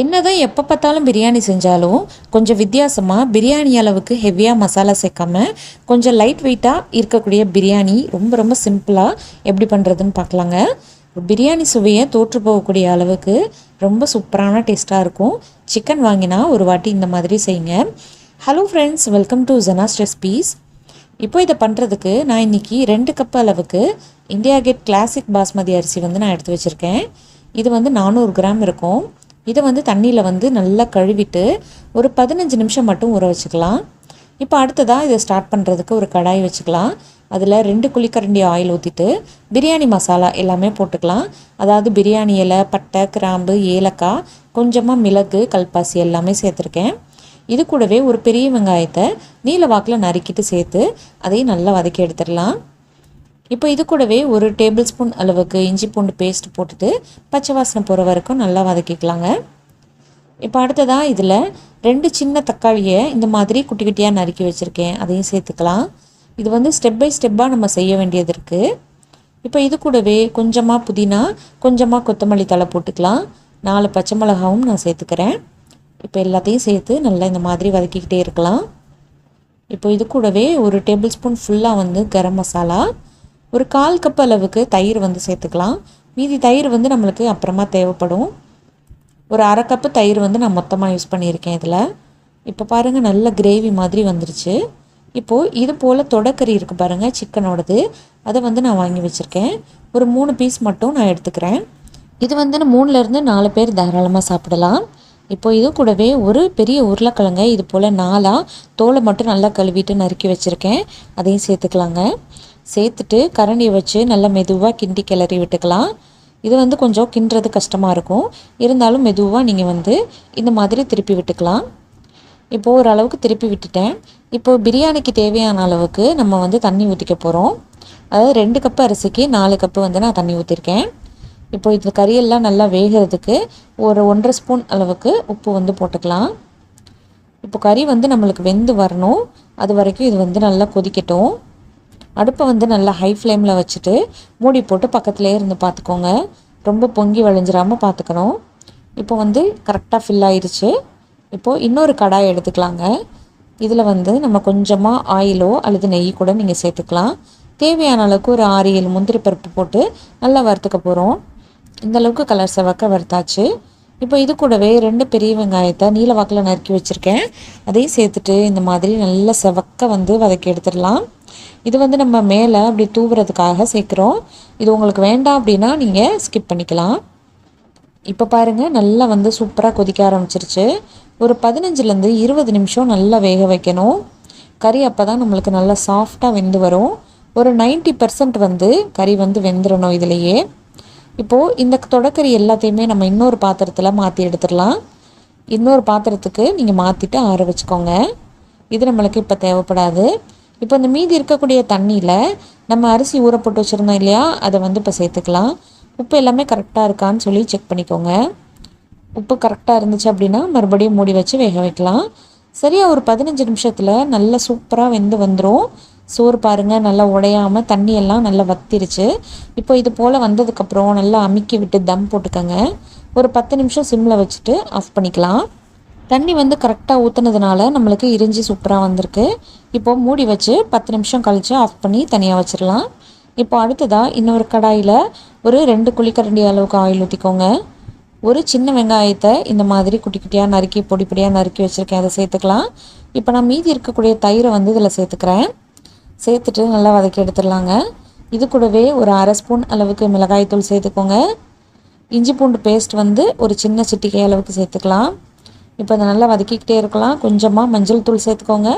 என்னதான் எப்போ பார்த்தாலும் பிரியாணி செஞ்சாலும் கொஞ்சம் வித்தியாசமாக பிரியாணி அளவுக்கு ஹெவியாக மசாலா சேர்க்காம கொஞ்சம் லைட் வெயிட்டாக இருக்கக்கூடிய பிரியாணி ரொம்ப ரொம்ப சிம்பிளாக எப்படி பண்ணுறதுன்னு பார்க்கலாங்க. பிரியாணி சுவையை தோற்று போகக்கூடிய அளவுக்கு ரொம்ப சூப்பரான டேஸ்ட்டாக இருக்கும். சிக்கன் வாங்கினா ஒரு வாட்டி இந்த மாதிரி செய்யுங்க. Hello friends welcome to Jana's recipes இப்போ இதை பண்ணுறதுக்கு நான் இன்றைக்கி ரெண்டு கப் அளவுக்கு இந்தியா கேட் கிளாசிக் பாஸ்மதி அரிசி வந்து நான் எடுத்து வச்சுருக்கேன். இது வந்து நானூறு கிராம் இருக்கும். இதை வந்து தண்ணியில் வந்து நல்லா கழுவிட்டு ஒரு பதினஞ்சு நிமிஷம் மட்டும் ஊற வச்சுக்கலாம். இப்போ அடுத்ததாக இதை ஸ்டார்ட் பண்ணுறதுக்கு ஒரு கடாய் வச்சுக்கலாம். அதில் ரெண்டு குழிக்கரண்டி ஆயில் ஊற்றிட்டு பிரியாணி மசாலா எல்லாமே போட்டுக்கலாம். அதாவது பிரியாணி இலை பட்டை கிராம்பு ஏலக்காய் கொஞ்சமாக மிளகு கல்பாசி எல்லாமே சேர்த்துருக்கேன். இது கூடவே ஒரு பெரிய வெங்காயத்தை நீல வாக்கில் நறுக்கிட்டு சேர்த்து அதையும் நல்லா வதக்கி எடுத்துடலாம். இப்போ இது கூடவே ஒரு டேபிள் ஸ்பூன் அளவுக்கு இஞ்சி பூண்டு பேஸ்ட் போட்டுட்டு பச்சை வாசனை போகிற வரைக்கும் நல்லா வதக்கிக்கலாங்க. இப்போ அடுத்ததாக இதில் ரெண்டு சின்ன தக்காளியை இந்த மாதிரி குட்டி குட்டியாக நறுக்கி வச்சுருக்கேன். அதையும் சேர்த்துக்கலாம். இது வந்து ஸ்டெப் பை ஸ்டெப்பாக நம்ம செய்ய வேண்டியது இருக்குது இப்போ இது கூடவே கொஞ்சமாக புதினா கொஞ்சமாக கொத்தமல்லி தழை போட்டுக்கலாம். நாலு பச்சை மிளகாவும் நான் சேர்த்துக்கிறேன். இப்போ எல்லாத்தையும் சேர்த்து நல்லா இந்த மாதிரி வதக்கிக்கிட்டே இருக்கலாம். இப்போ இது கூடவே ஒரு டேபிள் ஸ்பூன் ஃபுல்லாக வந்து கரம் மசாலா ஒரு கால் கப் அளவுக்கு தயிர் வந்து சேர்த்துக்கலாம். மீதி தயிர் வந்து நம்மளுக்கு அப்புறமா தேவைப்படும். ஒரு அரை கப்பு தயிர் வந்து நான் மொத்தமாக யூஸ் பண்ணியிருக்கேன் இதில். இப்போ பாருங்கள் நல்ல கிரேவி மாதிரி வந்துருச்சு. இப்போது இது போல் தொடக்கறி இருக்குது பாருங்கள் சிக்கனோடது. அதை வந்து நான் வாங்கி வச்சுருக்கேன். ஒரு மூணு பீஸ் மட்டும் நான் எடுத்துக்கிறேன். இது வந்து மூணுலேருந்து நாலு பேர் தாராளமாக சாப்பிடலாம். இப்போ இது கூடவே ஒரு பெரிய உருளைக்கிழங்க இது போல் நாலாக தோலை மட்டும் நல்லா கழுவிட்டு நறுக்கி வச்சுருக்கேன். அதையும் சேர்த்துக்கலாங்க. சேர்த்துட்டு கரண்டியை வச்சு நல்லா மெதுவாக கிண்டி கிளறி விட்டுக்கலாம். இது வந்து கொஞ்சம் கிண்டுறது கஷ்டமாக இருக்கும். இருந்தாலும் மெதுவாக நீங்கள் வந்து இந்த மாதிரி திருப்பி விட்டுக்கலாம். இப்போது ஓரளவுக்கு திருப்பி விட்டுட்டேன். இப்போது பிரியாணிக்கு தேவையான அளவுக்கு நம்ம வந்து தண்ணி ஊற்றிக்க போகிறோம் அதாவது ரெண்டு கப்பு அரிசிக்கு நாலு கப்பு வந்து நான் தண்ணி ஊற்றிருக்கேன் இப்போ இது கறியெல்லாம் நல்லா வேகிறதுக்கு ஒரு ஒன்றரை ஸ்பூன் அளவுக்கு உப்பு வந்து போட்டுக்கலாம். இப்போ கறி வந்து நம்மளுக்கு வெந்து வரணும். அது வரைக்கும் இது வந்து நல்லா கொதிக்கட்டும். அடுப்பை வந்து நல்லா ஹை ஃப்ளேமில் வச்சுட்டு மூடி போட்டு பக்கத்துலேயே இருந்து பார்த்துக்கோங்க. ரொம்ப பொங்கி வழிஞ்சிராமல் பார்த்துக்கணும். இப்போ வந்து கரெக்டாக ஃபில் ஆயிடுச்சு இப்போது இன்னொரு கடாய் எடுத்துக்கலாங்க. இதில் வந்து நம்ம கொஞ்சமாக ஆயிலோ அல்லது நெய் கூட நீங்கள் சேர்த்துக்கலாம். தேவையான அளவுக்கு ஒரு ஆறு ஏழு முந்திரி பருப்பு போட்டு நல்லா வறுத்துக்க போகிறோம் இந்த அளவுக்கு கலர் செவக்க வறுத்தாச்சு. இப்போ இது கூடவே ரெண்டு பெரிய வெங்காயத்தை நீல வாக்கில் நறுக்கி வச்சுருக்கேன். அதையும் சேர்த்துட்டு இந்த மாதிரி நல்லா செவக்க வந்து வதக்கி எடுத்துடலாம். இது வந்து நம்ம மேலே அப்படி தூவுறதுக்காக சேர்க்குறோம். இது உங்களுக்கு வேண்டாம் அப்படின்னா நீங்கள் ஸ்கிப் பண்ணிக்கலாம். இப்போ பாருங்கள் நல்லா வந்து சூப்பராக கொதிக்க ஆரம்பிச்சிருச்சு. ஒரு பதினஞ்சுலேருந்து இருபது நிமிஷம் நல்லா வேக வைக்கணும். கறி அப்போ தான் நம்மளுக்கு நல்லா சாஃப்டாக வெந்து வரும். ஒரு நைன்ட்டி பர்சன்ட் வந்து கறி வந்து வெந்துடணும் இதுலேயே. இப்போது இந்த தொடக்கறி எல்லாத்தையுமே நம்ம இன்னொரு பாத்திரத்தில் மாற்றி எடுத்துடலாம். இன்னொரு பாத்திரத்துக்கு நீங்கள் மாற்றிட்டு ஆற வச்சுக்கோங்க. இது நம்மளுக்கு இப்போ தேவைப்படாது. இப்போ இந்த மீதி இருக்கக்கூடிய தண்ணியில் நம்ம அரிசி ஊற போட்டு வச்சுருந்தோம் இல்லையா? அதை வந்து இப்போ சேர்த்துக்கலாம். உப்பு எல்லாமே கரெக்டாக இருக்கான்னு சொல்லி செக் பண்ணிக்கோங்க. உப்பு கரெக்டாக இருந்துச்சு அப்படின்னா மறுபடியும் மூடி வச்சு வேக வைக்கலாம். சரியாக ஒரு பதினஞ்சு நிமிஷத்தில் நல்லா சூப்பராக வெந்து வந்துடும் சோறு பாருங்கள் நல்லா உடையாமல் தண்ணியெல்லாம் நல்லா வத்திருச்சு. இப்போ இது போல் வந்ததுக்கப்புறம் நல்லா அமுக்கி விட்டு தம் போட்டுக்கோங்க. ஒரு பத்து நிமிஷம் சிம்மில் வச்சுட்டு ஆஃப் பண்ணிக்கலாம். தண்ணி வந்து கரெக்டாக ஊற்றுனதுனால நம்மளுக்கு இரிஞ்சி சூப்பராக வந்திருக்கு. இப்போது மூடி வச்சு பத்து நிமிஷம் கழித்து ஆஃப் பண்ணி தனியாக வச்சிடலாம் இப்போ அடுத்ததாக இன்னொரு கடாயில் ஒரு ரெண்டு குழிக்கரண்டி அளவுக்கு ஆயில் ஊற்றிக்கோங்க ஒரு சின்ன வெங்காயத்தை இந்த மாதிரி குட்டி குட்டியாக நறுக்கி பொடி பொடியாக நறுக்கி வச்சுருக்கேன். அதை சேர்த்துக்கலாம். இப்போ நான் மீதி இருக்கக்கூடிய தயிரை வந்து இதில் சேர்த்துக்கிறேன். சேர்த்துட்டு நல்லா வதக்கி எடுத்துடலாங்க. இது கூடவே ஒரு அரை ஸ்பூன் அளவுக்கு மிளகாய்த்தூள் சேர்த்துக்கோங்க. இஞ்சி பூண்டு பேஸ்ட் வந்து ஒரு சின்ன சிட்டிகை அளவுக்கு சேர்த்துக்கலாம். இப்போ அதை நல்லா வதக்கிக்கிட்டே இருக்கலாம். கொஞ்சமாக மஞ்சள் தூள் சேர்த்துக்கோங்க.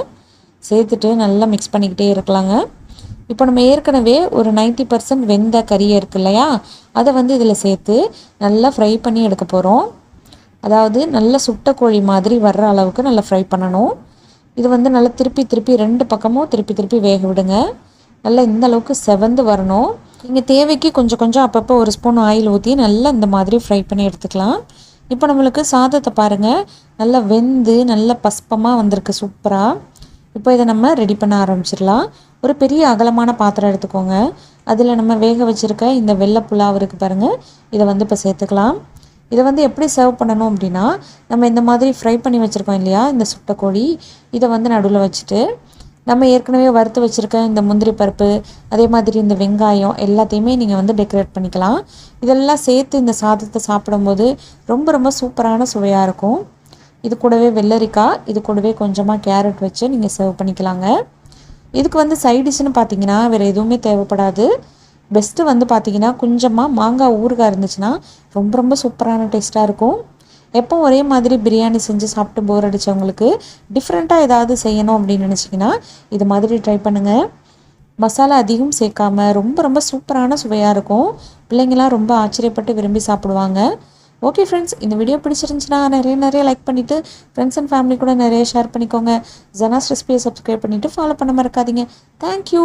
சேர்த்துட்டு நல்லா மிக்ஸ் பண்ணிக்கிட்டே இருக்கலாங்க. இப்போ நம்ம ஏற்கனவே ஒரு நைன்ட்டி பர்சன்ட் வெந்த கறியை இருக்கு இல்லையா? அதை வந்து இதில் சேர்த்து நல்லா ஃப்ரை பண்ணி எடுக்க போகிறோம். அதாவது நல்ல சுட்ட கோழி மாதிரி வர்ற அளவுக்கு நல்லா ஃப்ரை பண்ணணும். இது வந்து நல்லா திருப்பி திருப்பி ரெண்டு பக்கமும் திருப்பி திருப்பி வேக விடுங்க. நல்லா இந்த அளவுக்கு செவந்து வரணும். நீங்கள் தேவைக்கு கொஞ்சம் கொஞ்சம் அப்பப்போ ஒரு ஸ்பூன் ஆயில் ஊற்றி நல்லா இந்த மாதிரி ஃப்ரை பண்ணி எடுத்துக்கலாம். இப்போ நம்மளுக்கு சாதத்தை பாருங்கள் நல்லா வெந்து நல்லா பஸ்பமாக வந்திருக்கு சூப்பராக இப்போ இதை நம்ம ரெடி பண்ண ஆரம்பிச்சிடலாம். ஒரு பெரிய அகலமான பாத்திரம் எடுத்துக்கோங்க. அதில் நம்ம வேக வச்சுருக்க இந்த வெள்ளை புலாவ் இருக்குது பாருங்கள் இதை வந்து இப்போ சேர்த்துக்கலாம். இதை வந்து எப்படி சர்வ் பண்ணணும் அப்படின்னா நம்ம இந்த மாதிரி ஃப்ரை பண்ணி வச்சுருக்கோம் இல்லையா? இந்த சுட்டை கோழி. இதை வந்து நடுவில் வச்சுட்டு நம்ம ஏற்கனவே வறுத்து வச்சுருக்க இந்த முந்திரி பருப்பு அதே மாதிரி இந்த வெங்காயம் எல்லாத்தையுமே நீங்கள் வந்து டெக்கரேட் பண்ணிக்கலாம். இதெல்லாம் சேர்த்து இந்த சாதத்தை சாப்பிடும்போது ரொம்ப ரொம்ப சூப்பரான சுவையாக இருக்கும். இது கூடவே வெள்ளரிக்காய் இது கூடவே கொஞ்சமாக கேரட் வச்சு நீங்கள் சர்வ் பண்ணிக்கலாங்க. இதுக்கு வந்து சைடிஷ்னு பார்த்தீங்கன்னா வேறு எதுவுமே தேவைப்படாது. பெஸ்ட்டு வந்து பார்த்தீங்கன்னா கொஞ்சமாக மாங்காய் ஊறுகாய் இருந்துச்சுன்னா ரொம்ப ரொம்ப சூப்பரான டேஸ்ட்டாக இருக்கும். எப்போ ஒரே மாதிரி பிரியாணி செஞ்சு சாப்பிட்டு போர் அடித்தவங்களுக்கு டிஃப்ரெண்ட்டாக ஏதாவது செய்யணும் அப்படின்னு நினச்சிங்கன்னா இது மாதிரி ட்ரை பண்ணுங்கள் மசாலா அதிகம் சேர்க்காம ரொம்ப ரொம்ப சூப்பரான சுவையாக இருக்கும். பிள்ளைங்களாம் ரொம்ப ஆச்சரியப்பட்டு விரும்பி சாப்பிடுவாங்க. ஓகே ஃப்ரெண்ட்ஸ் இந்த வீடியோ பிடிச்சிருந்துச்சுன்னா நிறைய நிறைய லைக் பண்ணிவிட்டு ஃப்ரெண்ட்ஸ் அண்ட் ஃபேமிலி கூட நிறைய ஷேர் பண்ணிக்கோங்க. ஜனாஸ் ரெசிபியை சப்ஸ்கிரைப் பண்ணிவிட்டு ஃபாலோ பண்ண மறக்காதீங்க. தேங்க்யூ